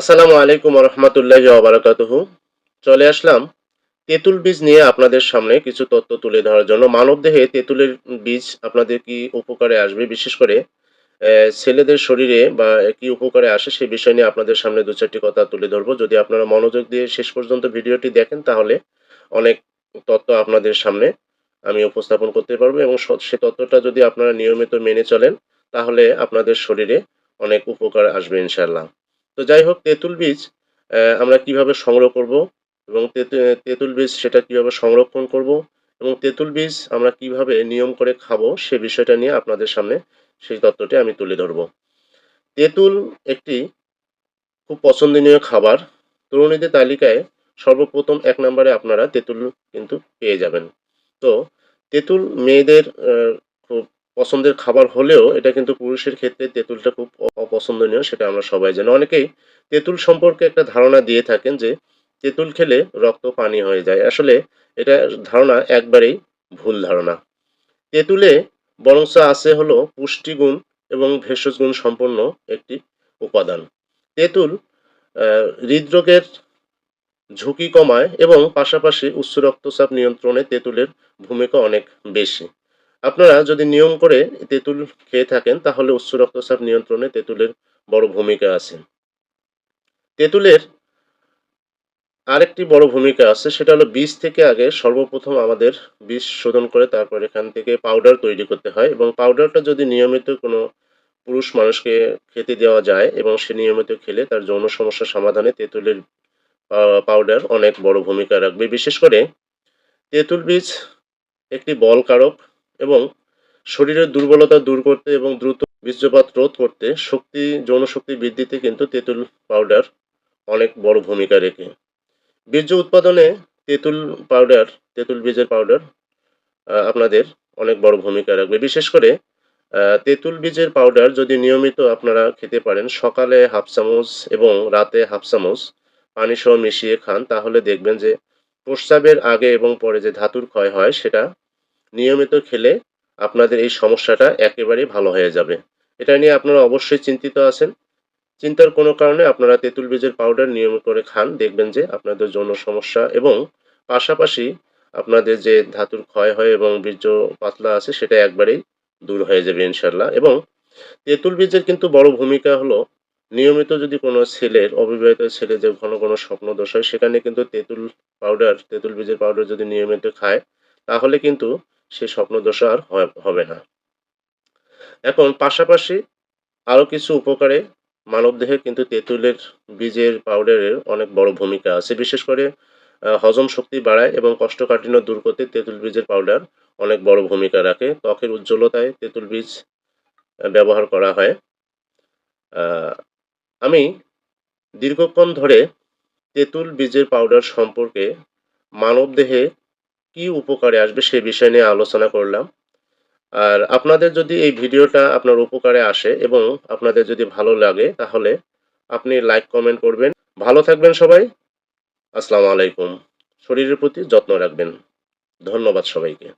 আসসালামু আলাইকুম রহমতুল্লাহ ওবরাকাতুহু। চলে আসলাম তেঁতুল বীজ নিয়ে আপনাদের সামনে কিছু তথ্য তুলে ধরার জন্য। মানবদেহে তেঁতুলের বীজ আপনাদের কি উপকারে আসবে? বিশেষ করে ছেলেদের শরীরে বা কি উপকারে আসে সেই বিষয় নিয়ে আপনাদের সামনে দু চারটি কথা তুলে ধরবো। যদি আপনারা মনোযোগ দিয়ে শেষ পর্যন্ত ভিডিওটি দেখেন, তাহলে অনেক তথ্য আপনাদের সামনে আমি উপস্থাপন করতে পারব এবং সে তথ্যটা যদি আপনারা নিয়মিত মেনে চলেন, তাহলে আপনাদের শরীরে অনেক উপকার আসবে ইনশাল্লাহ তো যাই হোক, তেঁতুল বীজ আমরা কীভাবে সংগ্রহ করব এবং তেঁতু- তেঁতুল বীজ সেটা কীভাবে সংরক্ষণ করব এবং তেঁতুল বীজ আমরা কীভাবে নিয়ম করে খাব সে বিষয়টা নিয়ে আপনাদের সামনে সেই তত্ত্বটি আমি তুলে ধরব। তেঁতুল একটি খুব পছন্দনীয় খাবার। তরুণীদের তালিকায় সর্বপ্রথম এক নম্বরে আপনারা তেঁতুল কিন্তু পেয়ে যাবেন। তো, তেঁতুল মেয়েদের পছন্দের খাবার হলেও এটা কিন্তু পুরুষের ক্ষেত্রে তেঁতুলটা খুব অপছন্দনীয়, সেটা আমরা সবাই জানি। অনেকেই তেঁতুল সম্পর্কে একটা ধারণা দিয়ে থাকেন যে তেঁতুল খেলে রক্ত পানি হয়ে যায়। আসলে এটা ধারণা একবারেই ভুল ধারণা। তেঁতুলে বরঞ্চ আছে হলো পুষ্টিগুণ এবং ভেষজ গুণ সম্পন্ন একটি উপাদান। তেঁতুল হৃদরোগের ঝুঁকি কমায় এবং পাশাপাশি উচ্চ রক্তচাপ নিয়ন্ত্রণে তেঁতুলের ভূমিকা অনেক বেশি। আপনারা যদি নিয়ম করে তেঁতুল খেয়ে থাকেন, তাহলে উচ্চ রক্তচাপ নিয়ন্ত্রণে তেঁতুলের বড় ভূমিকা আছে। তেঁতুলের আরেকটি বড় ভূমিকা আছে, সেটা হলো বীজ থেকে আগে সর্বপ্রথম আমাদের বীজ শোধন করে তারপর এখান থেকে পাউডার তৈরি করতে হয় এবং পাউডারটা যদি নিয়মিত কোনো পুরুষ মানুষকে খেতে দেওয়া যায় এবং সে নিয়মিত খেলে, তার যৌন সমস্যার সমাধানে তেঁতুলের পাউডার অনেক বড় ভূমিকা রাখবে। বিশেষ করে তেঁতুল বীজ একটি বলকারক এবং শরীরের দুর্বলতা দূর করতে এবং দ্রুত বীর্যপাত রোধ করতে শক্তি যৌন শক্তি বৃদ্ধিতে কিন্তু তেঁতুল পাউডার অনেক বড় ভূমিকা রেখে। বীর্য উৎপাদনে তেঁতুল পাউডার তেঁতুল বীজের পাউডার আপনাদের অনেক বড় ভূমিকা রাখবে। বিশেষ করে তেঁতুল বীজের পাউডার যদি নিয়মিত আপনারা খেতে পারেন, সকালে হাফ চামচ এবং রাতে হাফ চামচ পানি সহ মিশিয়ে খান, তাহলে দেখবেন যে প্রস্রাবের আগে এবং পরে যে ধাতুর ক্ষয় হয়, সেটা নিয়মিত খেলে আপনাদের এই সমস্যাটা একেবারেই ভালো হয়ে যাবে। এটা নিয়ে আপনারা অবশ্যই চিন্তিত আছেন। চিন্তার কোনো কারণে আপনারা তেঁতুল বীজের পাউডার নিয়মিত করে খান, দেখবেন যে আপনাদের যৌন সমস্যা এবং পাশাপাশি আপনাদের যে ধাতুর ক্ষয় হয় এবং বীর্য পাতলা আছে, সেটা একবারেই দূর হয়ে যাবে ইনশাল্লাহ এবং তেঁতুল বীজের কিন্তু বড় ভূমিকা হলো, নিয়মিত যদি কোনো ছেলের, অবিবাহিত ছেলে যে ঘন ঘন স্বপ্ন দোষ হয়, সেখানে কিন্তু তেঁতুল পাউডার তেঁতুল বীজের পাউডার যদি নিয়মিত খায়, তাহলে কিন্তু সে স্বপ্ন দোষ আর হবে না। এখন পাশাপাশি আরও কিছু উপকারে মানবদেহে কিন্তু তেঁতুলের, বীজের পাউডারের অনেক বড় ভূমিকা আছে। বিশেষ করে হজম শক্তি বাড়ায় এবং কোষ্ঠকাঠিন্য দূর করতে তেঁতুল বীজের পাউডার অনেক বড় ভূমিকা রাখে। ত্বকের উজ্জ্বলতায় তেঁতুল বীজ ব্যবহার করা হয়। আমি দীর্ঘক্ষণ ধরে তেঁতুল বীজের পাউডার সম্পর্কে মানবদেহে কি উপকারে আসবে সে বিষয় নিয়ে আলোচনা করলাম। আর আপনাদের যদি এই ভিডিওটা আপনার উপকারে আসে এবং আপনাদের যদি ভালো লাগে, তাহলে আপনি লাইক, কমেন্ট করবেন। ভালো থাকবেন সবাই। আসসালামু আলাইকুম। শরীরের প্রতি যত্ন রাখবেন। ধন্যবাদ সবাইকে।